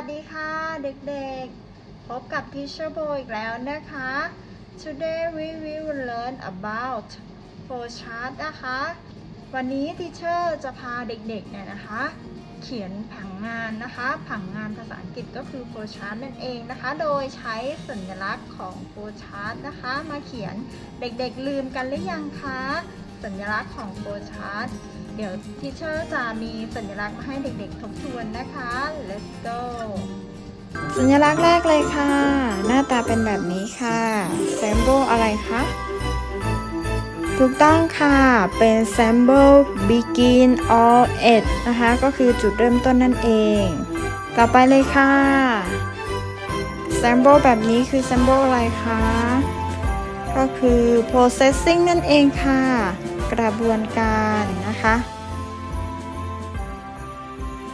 สดีค่ะเด็กๆ พบกับ Teacher Bo อีกแล้วนะคะ Today we will learn about flowchart นะคะ วันนี้ Teacher จะพาเด็กๆเนี่ยนะคะ เขียนผังงานนะคะ ผังงานภาษาอังกฤษก็คือ flowchart นั่นเองนะคะ โดยใช้สัญลักษณ์ของ flowchart นะคะ มาเขียนเด็กๆลืมกันหรือยังคะ สัญลักษณ์ของ flowchart ดี๋ยวทีเชอร์จะมีสัญลักษณ์มาให้เด็กๆทบทวนนะคะ let's go สัญลักษณ์แรกเลยค่ะ หน้าตาเป็นแบบนี้ค่ะ symbol อะไรคะ ถูกต้องค่ะ เป็น symbol begin or end นะคะ ก็คือจุดเริ่มต้นนั่นเอง ต่อไปเลยค่ะ symbol แบบนี้คือ symbol อะไรคะ ก็คือ processing นั่นเองค่ะ กระบวนการนะคะ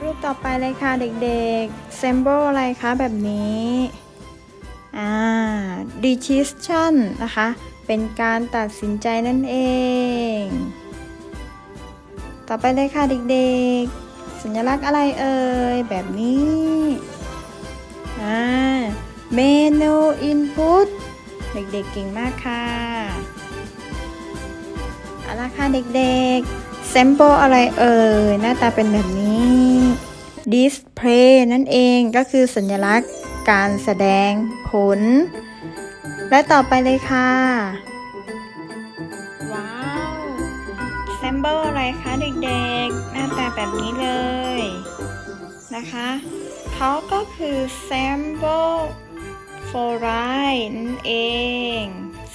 รูปต่อไปเลยค่ะเด็กๆ symbol อะไรคะแบบนี้อ่า decision นะคะ เป็นการตัดสินใจนั่นเอง ต่อไปเลยค่ะเด็กๆ สัญลักษณ์อะไรเอ่ย แบบนี้อ่า menu input เด็กๆเก่งมากค่ะ เอาละค่ะเด็กๆ sample อะไรเอ่ย หน้าตาเป็นแบบนี้ display นั่นเองก็คือสัญลักษณ์การแสดงผล และต่อไปเลยค่ะ ว้าว sample อะไรคะเด็กๆ หน้าตาแบบนี้เลยนะคะเขาก็คือ sample for right นั่นเอง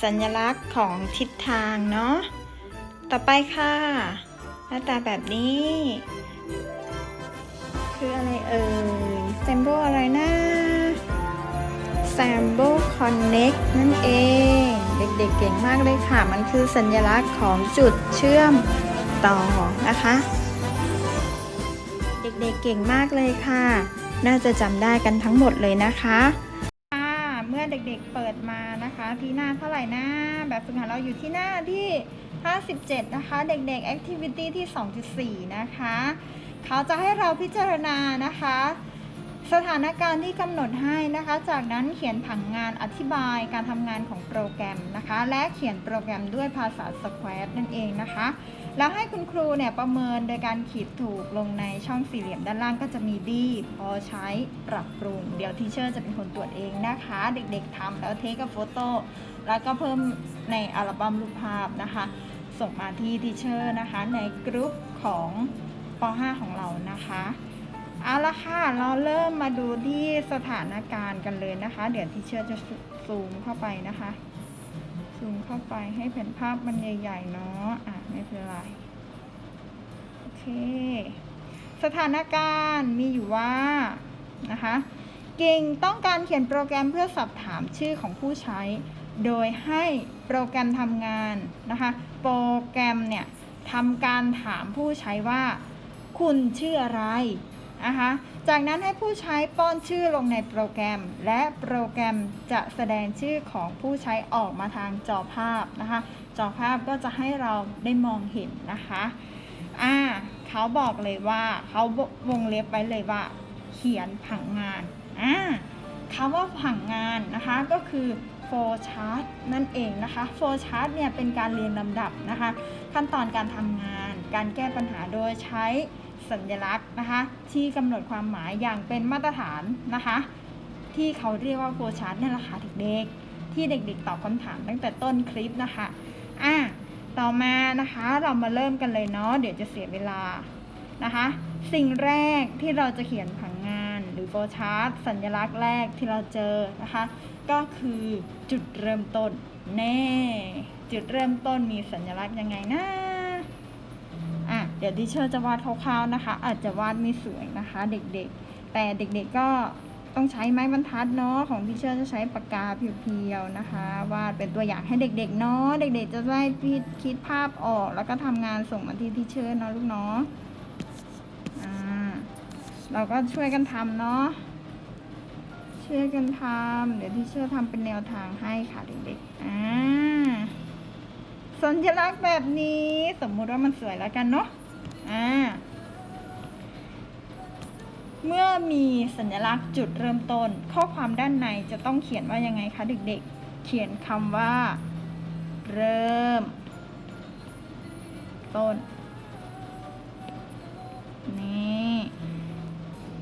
สัญลักษณ์ของทิศทางเนาะ ต่อไปค่ะ หน้าตาแบบนี้ คืออะไรเอ่ย symbol อะไรนะ symbol connect นั่นเอง เด็กๆเก่งมากเลยค่ะ มันคือสัญลักษณ์ของจุดเชื่อมต่อนะคะ เด็กๆเก่งมากเลยค่ะ น่าจะจำได้กันทั้งหมดเลยนะคะค่ะเมื่อเด็กๆเปิดมานะคะ ที่หน้าเท่าไหร่นะแบบฝึกหัดเราอยู่ที่หน้าที่ 57 นะคะ เด็กๆ activity ที่ 2.4 นะคะ เขาจะให้เราพิจารณานะคะ สถานการณ์ที่กำหนดให้นะคะ จากนั้นเขียนผังงานอธิบายการทำงานของโปรแกรมนะคะ และเขียนโปรแกรมด้วยภาษา Square นั่นเองนะคะ แล้วให้คุณครูเนี่ยประเมินโดยการขีดถูกลงในช่องสี่เหลี่ยมด้านล่างก็จะมีดีพอใช้ปรับปรุง เดี๋ยวทีเชอร์จะเป็นคนตรวจเองนะคะ เด็กๆทำแล้วเทคกับโฟโต้แล้วก็เพิ่มในอัลบั้มรูปภาพนะคะ ส่งมาที่ทีเชอร์นะคะ ในกรุ๊ปของป .5 ของเรานะคะเอาละค่ะ เราเริ่มมาดูที่สถานการณ์กันเลยนะคะ เดี๋ยวทีเชอร์จะซูมเข้าไปนะคะ ซูมเข้าไปให้แผ่นภาพมันใหญ่ๆเนาะอะไม่เป็นไร โอเค สถานการณ์มีอยู่ว่านะคะ เก่งต้องการเขียนโปรแกรมเพื่อสอบถามชื่อของผู้ใช้ โดยให้โปรแกรมทำงานนะคะ โปรแกรมเนี่ยทำการถามผู้ใช้ว่า คุณชื่ออะไรนะคะ จากนั้นให้ผู้ใช้ป้อนชื่อลงในโปรแกรม และโปรแกรมจะแสดงชื่อของผู้ใช้ออกมาทางจอภาพนะคะ จอภาพก็จะให้เราได้มองเห็นนะคะอ่าเขาบอกเลยว่าเขาวงเล็บไว้เลยว่า เขียนผังงานอ่าคำว่าผังงานนะคะก็คือ flow chart นั่นเองนะคะ flow chart เนี่ยเป็นการเรียงลำดับนะคะ ขั้นตอนการทำงาน การแก้ปัญหาโดยใช้สัญลักษณ์นะคะ ที่กำหนดความหมายอย่างเป็นมาตรฐานนะคะ ที่เขาเรียกว่า flow chart นี่แหละค่ะเด็กๆ ที่เด็กๆ ตอบคำถามตั้งแต่ต้นคลิปนะคะอะต่อมานะคะเรามาเริ่มกันเลยเนาะเดี๋ยวจะเสียเวลานะคะ สิ่งแรกที่เราจะเขียนผังงานหรือ flow chart สัญลักษณ์แรกที่เราเจอนะคะ ก็คือจุดเริ่มต้น แน่ จุดเริ่มต้นมีสัญลักษณ์ยังไงนะอะเดี๋ยวดิเชอร์จะวาดคร่าวๆนะคะ อาจจะวาดไม่สวยนะคะ เด็กๆ แต่เด็กๆก็ต้องใช้ไม้บรรทัดเนาะของดิเชอร์จะใช้ปากกาเพียวๆนะคะวาดเป็นตัวอย่างให้เด็กๆเนาะเด็กๆจะได้คิดคิดภาพออก แล้วก็ทำงานส่งมาที่ดิเชอร์เนาะลูกเนาะอ่าเราก็ช่วยกันทำเนาะ ช่วยกันทำเดี๋ยวที่เชื่อทำเป็นแนวทางให้ค่ะเด็กๆอ่าสัญลักษณ์แบบนี้สมมุติว่ามันสวยแล้วกันเนาะอ่าเมื่อมีสัญลักษณ์จุดเริ่มต้น ข้อความด้านในจะต้องเขียนว่ายังไงคะเด็กๆ เขียนคำว่า เริ่ม ต้น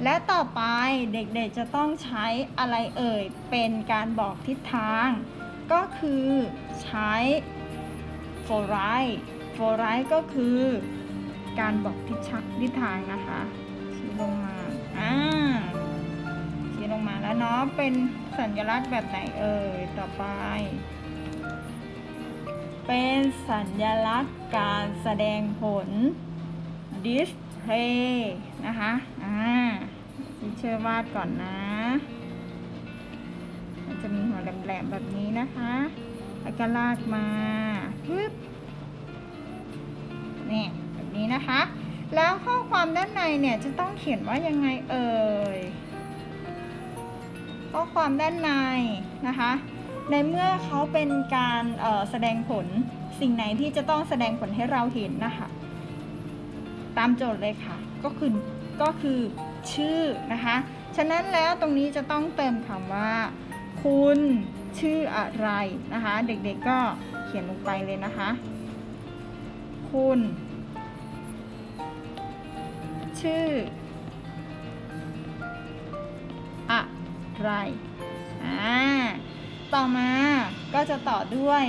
และต่อไปเด็กๆจะต้องใช้อะไรเอ่ย เป็นการบอกทิศทาง ก็คือใช้ for right for right ก็คือการบอกทิศทางทิศทางนะคะชี้ลงมาอ่าชี้ลงมาแล้วเนาะเป็นสัญลักษณ์แบบไหนเอ่ยต่อไป เป็นสัญลักษณ์การแสดงผล display นะคะ อ่า ชอร์วาดก่อนนะ มันจะมีหัวแหลมๆแบบนี้นะคะ แล้วก็ลากมาปึ๊บนี่แบบนี้นะคะ แล้วข้อความด้านในเนี่ยจะต้องเขียนว่ายังไงเอ่ย ข้อความด้านในนะคะ ในเมื่อเขาเป็นการแสดงผลสิ่งไหนที่จะต้องแสดงผลให้เราเห็นนะคะ ตามโจทย์เลยค่ะ ก็คือก็คือ ชื่อนะคะ ฉะนั้นแล้วตรงนี้จะต้องเติมคำว่า คุณชื่ออะไรนะคะ เด็กๆก็เขียนลงไปเลยนะคะ คุณ ชื่อ อะไรอ่าต่อมาก็จะต่อด้วย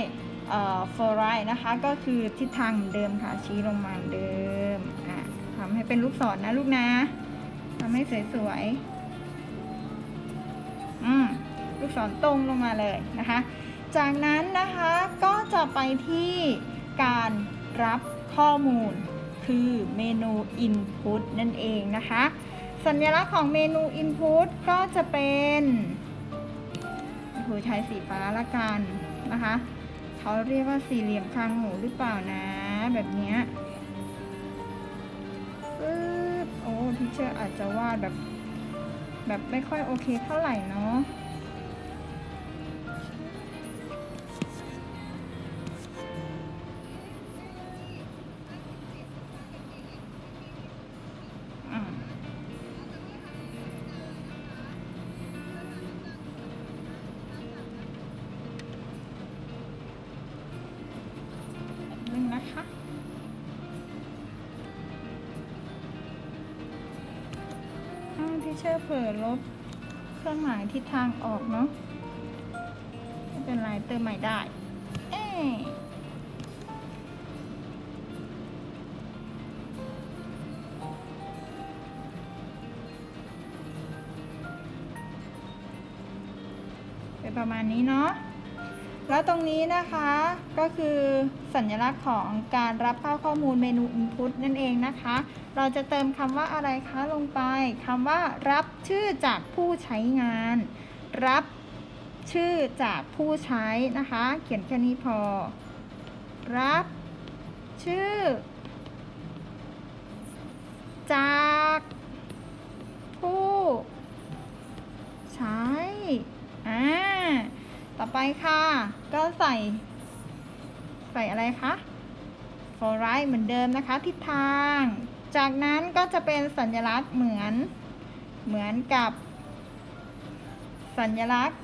เอ่อ for right นะคะ ก็คือทิศทางเหมือนเดิมค่ะชี้ลงมาเหมือนเดิมอะทำให้เป็นลูกศรนนะลูกนะ ทำให้สวยๆ อืม ลูกศรตรงลงมาเลยนะคะ จากนั้นนะคะก็จะไปที่การรับข้อมูลคือเมนู Input นั่นเองนะคะ สัญลักษณ์ของเมนู Input ก็จะเป็นหูใช้สีฟ้าละกันนะคะ เขาเรียกว่าสี่เหลี่ยมคางหมูหรือเปล่านะ แบบนี้ ทีเชอร์อาจจะวาดแบบ แบบไม่ค่อยโอเคเท่าไหร่เนาะ ที่เชื่อเผลอลบเครื่องหมายทิศทางออกเนาะไม่เป็นไรเติมใหม่ได้ เอ๊เป็นประมาณนี้เนาะ แล้วตรงนี้นะคะก็คือสัญลักษณ์ของการรับเข้าข้อมูลเมนู Input นั่นเองนะคะ เราจะเติมคำว่าอะไรคะลงไปคำว่ารับชื่อจากผู้ใช้งาน รับชื่อจากผู้ใช้นะคะ เขียนแค่นี้พอ รับชื่อ จากผู้ ใช้อ่า ต่อไปค่ะ ก็ใส่ ใส่อะไรคะ for right เหมือนเดิมนะคะ ทิศทาง จากนั้นก็จะเป็นสัญลักษณ์เหมือน เหมือนกับ สัญลักษณ์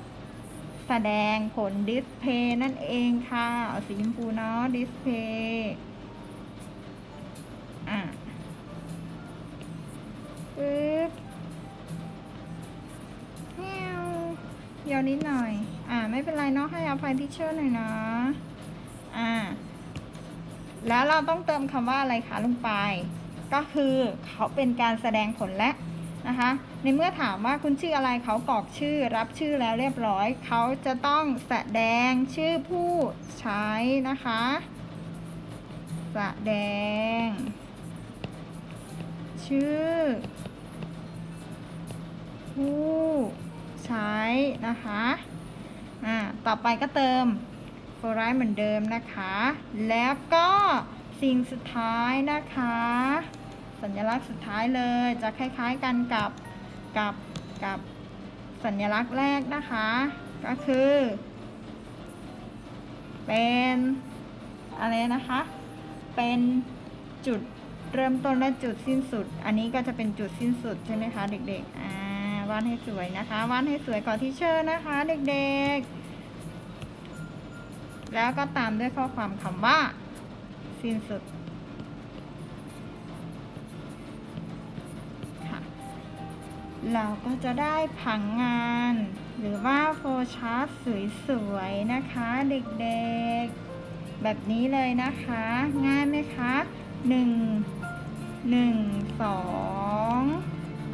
แสดงผล display นั่นเองค่ะ เอาสีชมพูเนาะ display อะปึ๊บแมวเดี๋ยวนิดหน่อย อ่าไม่เป็นไรเนาะให้อภัยทิเชอร์หน่อยนะอ่าแล้วเราต้องเติมคำว่าอะไรคะลงไป ก็คือเขาเป็นการแสดงผลและนะคะ ในเมื่อถามว่าคุณชื่ออะไรเขากรอกชื่อรับชื่อแล้วเรียบร้อย เขาจะต้องแสดงชื่อผู้ใช้นะคะ แสดง ชื่อ ผู้ใช้นะคะ อ่าต่อไปก็เติมโฟรายเหมือนเดิมนะคะ แล้วก็สิ่งสุดท้ายนะคะ สัญลักษณ์สุดท้ายเลยจะคล้ายๆกันกับกับกับสัญลักษณ์แรกนะคะ ก็คือ เป็นอะไรนะคะ เป็นจุดเริ่มต้นและจุดสิ้นสุด อันนี้ก็จะเป็นจุดสิ้นสุดใช่ไหมคะเด็กๆอ่า วาดให้สวยนะคะ วาดให้สวยก่อนที่เชอร์นะคะ เด็กๆ แล้วก็ตามด้วยข้อความคำว่า สิ้นสุดค่ะเราก็จะได้ผังงาน หรือว่าโฟล์ชาร์ตสวยๆ นะคะเด็กๆ แบบนี้เลยนะคะ ง่ายไหมคะหนึ่ง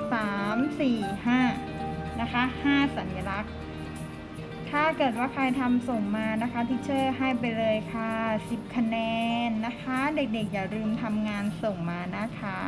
หนึ่งสามสี่ห้านะคะห้าสัญลักษณ์ ถ้าเกิดว่าใครทำส่งมานะคะทิเชอร์ให้ไปเลยค่ะ 10 คะแนนนะคะ เด็กๆอย่าลืมทำงานส่งมานะคะ